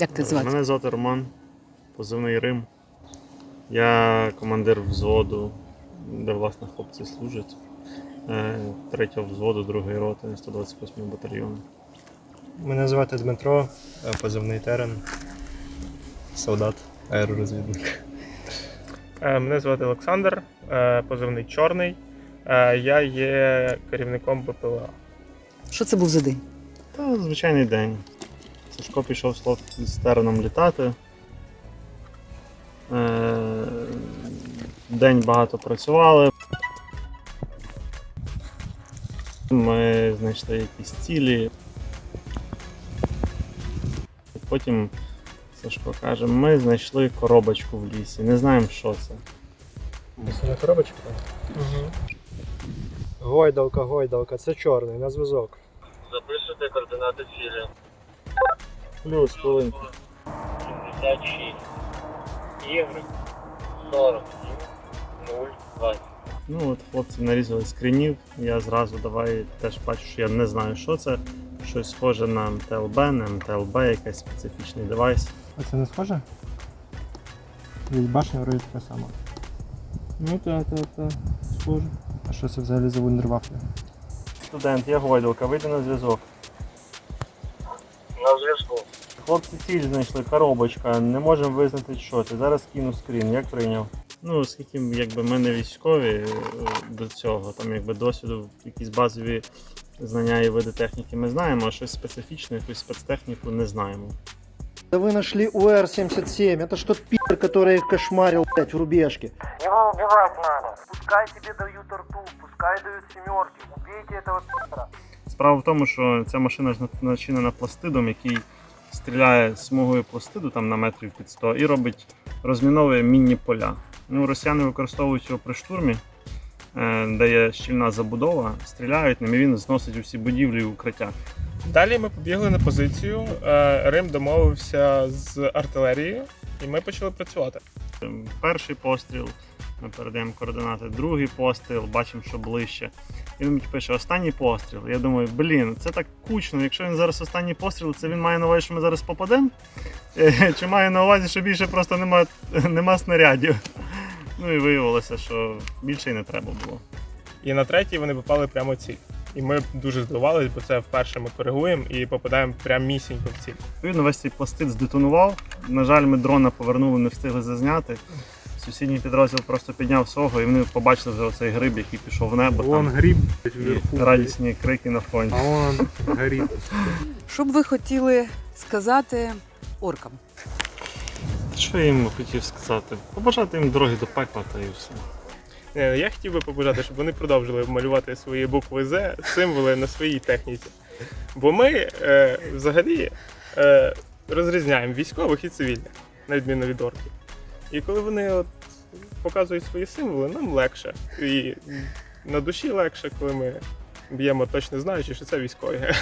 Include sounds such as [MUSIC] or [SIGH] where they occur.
Як ти звати? Мене звати Роман, позивний Рим. Я командир взводу, де власне хлопці служать. Е, Третього взводу, другої роти 128 батальйону. Мене звати Дмитро, е, позивний терен, солдат, аеророзвідник. Е, Мене звати Олександр, е, позивний Чорний. Е, Я є керівником БПЛА. Що це був за день? Та звичайний день. Сашко пішов з тереном літати. Е, День багато працювали. Ми знайшли якісь цілі. Потім Сашко каже, ми знайшли коробочку в лісі. Не знаємо, що це. Це не коробочка? Гойдалка, гойдалка, це чорний, на зв'язок. Записуйте координати цілі. Плюс хвилинку. 76. Євро. 47. 0. 20. Ну от хлопці нарізали скрінів. Я зразу давай теж бачу, що я не знаю, що це. Щось схоже на МТЛБ, не МТЛБ, якийсь специфічний девайс. А це не схоже? Від башня вроді така сама. Ну так, так, так. Схоже. А що це взагалі за вундервафля? Студент, я Гойдалка, вийди на зв'язок. На зв'язку. Хлопці ціль знайшли, коробочка, не можемо визнати, що це. Зараз кину скрін, як прийняв. Ну, оскільки якби ми не військові е, до цього, там якби досвіду, якісь базові знання і види техніки ми знаємо, а щось специфічне, якусь спецтехніку не знаємо. Да вы нашли УР-77. Это ж тот пи***, который их кошмарил, блядь, в рубежке. Его убивать надо. Пускай тебе дают рту, пускай дают семерки. Убейте этого пи***ра. Справа в тому, що ця машина ж начинена пластидом, який стріляє смугою пластиду там на метрів під 100 і робить розміновує мінні поля. Ну, росіяни використовують його при штурмі, е, де є щільна забудова, стріляють ним і він зносить усі будівлі і укриття. Далі ми побігли на позицію. Е, Рим домовився з артилерією, і ми почали працювати. Перший постріл, ми передаємо координати, другий постріл, бачимо, що ближче. І Він пише останній постріл. Я думаю, блін, це так кучно. Якщо він зараз останній постріл, це він має на увазі, що ми зараз попадемо? [LAUGHS] Чи має на увазі, що більше просто нема, [LAUGHS] нема снарядів? Ну і виявилося, що більше й не треба було. І на третій вони попали прямо в ціль. І ми дуже здивувалися, бо це вперше ми коригуємо і попадаємо прямо місінько в ціль. Відповідно, весь цей пластид здетонував. На жаль, ми дрона повернули, не встигли зазняти. Сусідній підрозділ просто підняв свого, і вони побачили вже оцей гриб, який пішов в небо. Вон Там, гриб і радісні крики на фоні. а вон горить. Що б ви хотіли сказати оркам? Що я їм хотів сказати? Побажати їм дороги до пекла та і все. Е, Я хотів би побажати, щоб вони продовжили малювати свої букви З, символи на своїй техніці. Бо ми е, взагалі е, розрізняємо військових і цивільних, на відміну від орків. І коли вони от показують свої символи, нам легше. І на душі легше, коли ми б'ємо точно знаючи, що це військові.